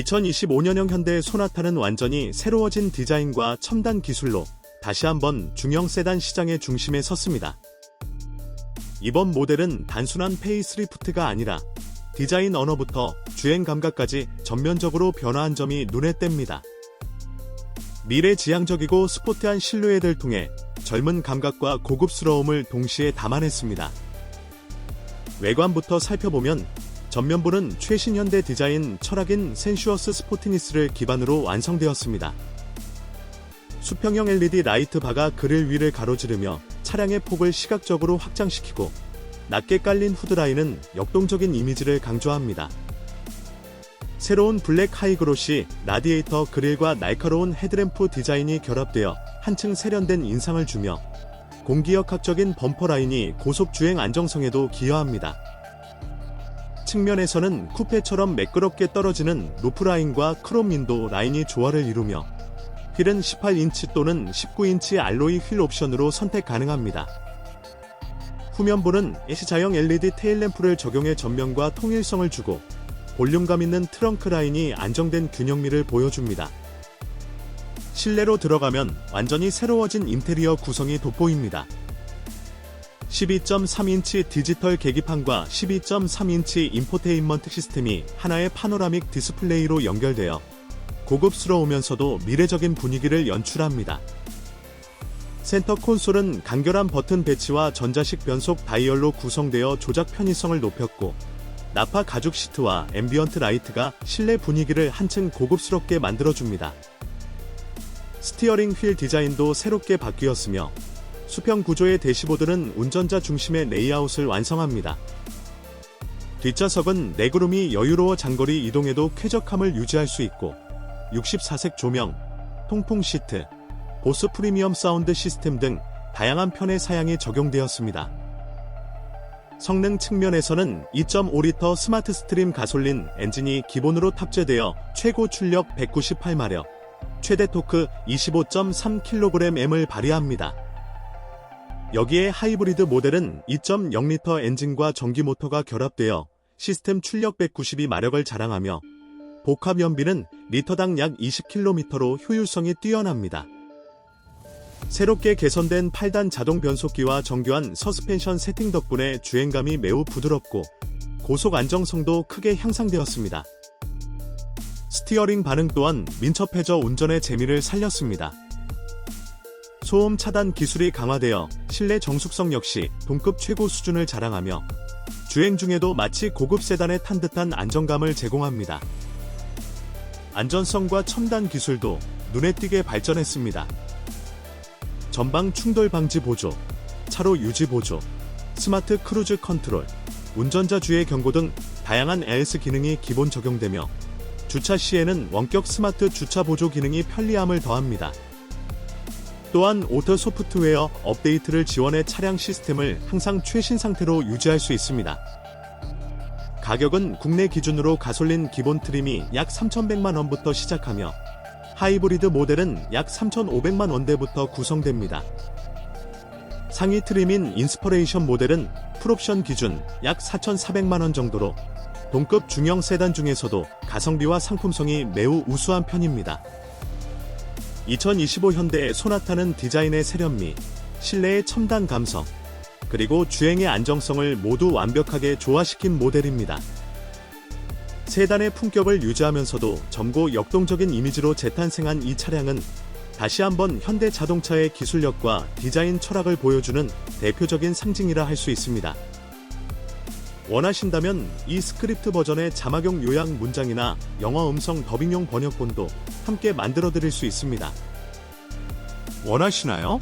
2025년형 현대 소나타는 완전히 새로워진 디자인과 첨단 기술로 다시 한번 중형 세단 시장의 중심에 섰습니다. 이번 모델은 단순한 페이스리프트가 아니라 디자인 언어부터 주행 감각까지 전면적으로 변화한 점이 눈에 띕니다. 미래지향적이고 스포티한 실루엣을 통해 젊은 감각과 고급스러움을 동시에 담아냈습니다. 외관부터 살펴보면 전면부는 최신 현대 디자인 철학인 센슈어스 스포티니스를 기반으로 완성되었습니다. 수평형 LED 라이트 바가 그릴 위를 가로지르며 차량의 폭을 시각적으로 확장시키고 낮게 깔린 후드라인은 역동적인 이미지를 강조합니다. 새로운 블랙 하이그로시 라디에이터 그릴과 날카로운 헤드램프 디자인이 결합되어 한층 세련된 인상을 주며 공기역학적인 범퍼 라인이 고속 주행 안정성에도 기여합니다. 측면에서는 쿠페처럼 매끄럽게 떨어지는 루프라인과 크롬인도 라인이 조화를 이루며 휠은 18인치 또는 19인치 알로이 휠 옵션으로 선택 가능합니다. 후면부는 S자형 LED 테일램프를 적용해 전면과 통일성을 주고 볼륨감 있는 트렁크 라인이 안정된 균형미를 보여줍니다. 실내로 들어가면 완전히 새로워진 인테리어 구성이 돋보입니다. 12.3인치 디지털 계기판과 12.3인치 인포테인먼트 시스템이 하나의 파노라믹 디스플레이로 연결되어 고급스러우면서도 미래적인 분위기를 연출합니다. 센터 콘솔은 간결한 버튼 배치와 전자식 변속 다이얼로 구성되어 조작 편의성을 높였고 나파 가죽 시트와 앰비언트 라이트가 실내 분위기를 한층 고급스럽게 만들어줍니다. 스티어링 휠 디자인도 새롭게 바뀌었으며 수평 구조의 대시보드는 운전자 중심의 레이아웃을 완성합니다. 뒷좌석은 레그룸이 여유로워 장거리 이동에도 쾌적함을 유지할 수 있고 64색 조명, 통풍 시트, 보스 프리미엄 사운드 시스템 등 다양한 편의 사양이 적용되었습니다. 성능 측면에서는 2.5리터 스마트 스트림 가솔린 엔진이 기본으로 탑재되어 최고 출력 198마력, 최대 토크 25.3kgm을 발휘합니다. 여기에 하이브리드 모델은 2.0리터 엔진과 전기 모터가 결합되어 시스템 출력 192 마력을 자랑하며 복합 연비는 리터당 약 20km로 효율성이 뛰어납니다. 새롭게 개선된 8단 자동 변속기와 정교한 서스펜션 세팅 덕분에 주행감이 매우 부드럽고 고속 안정성도 크게 향상되었습니다. 스티어링 반응 또한 민첩해져 운전의 재미를 살렸습니다. 소음 차단 기술이 강화되어 실내 정숙성 역시 동급 최고 수준을 자랑하며 주행 중에도 마치 고급 세단에 탄 듯한 안정감을 제공합니다. 안전성과 첨단 기술도 눈에 띄게 발전했습니다. 전방 충돌 방지 보조, 차로 유지 보조, 스마트 크루즈 컨트롤, 운전자 주의 경고 등 다양한 AS 기능이 기본 적용되며 주차 시에는 원격 스마트 주차 보조 기능이 편리함을 더합니다. 또한 오토 소프트웨어 업데이트를 지원해 차량 시스템을 항상 최신 상태로 유지할 수 있습니다. 가격은 국내 기준으로 가솔린 기본 트림이 약 3,100만 원부터 시작하며 하이브리드 모델은 약 3,500만 원대부터 구성됩니다. 상위 트림인 인스퍼레이션 모델은 풀옵션 기준 약 4,400만 원 정도로 동급 중형 세단 중에서도 가성비와 상품성이 매우 우수한 편입니다. 2025 현대의 소나타는 디자인의 세련미, 실내의 첨단 감성, 그리고 주행의 안정성을 모두 완벽하게 조화시킨 모델입니다. 세단의 품격을 유지하면서도 젊고 역동적인 이미지로 재탄생한 이 차량은 다시 한번 현대 자동차의 기술력과 디자인 철학을 보여주는 대표적인 상징이라 할 수 있습니다. 원하신다면 이 스크립트 버전의 자막용 요약 문장이나 영어 음성 더빙용 번역본도 함께 만들어 드릴 수 있습니다. 원하시나요?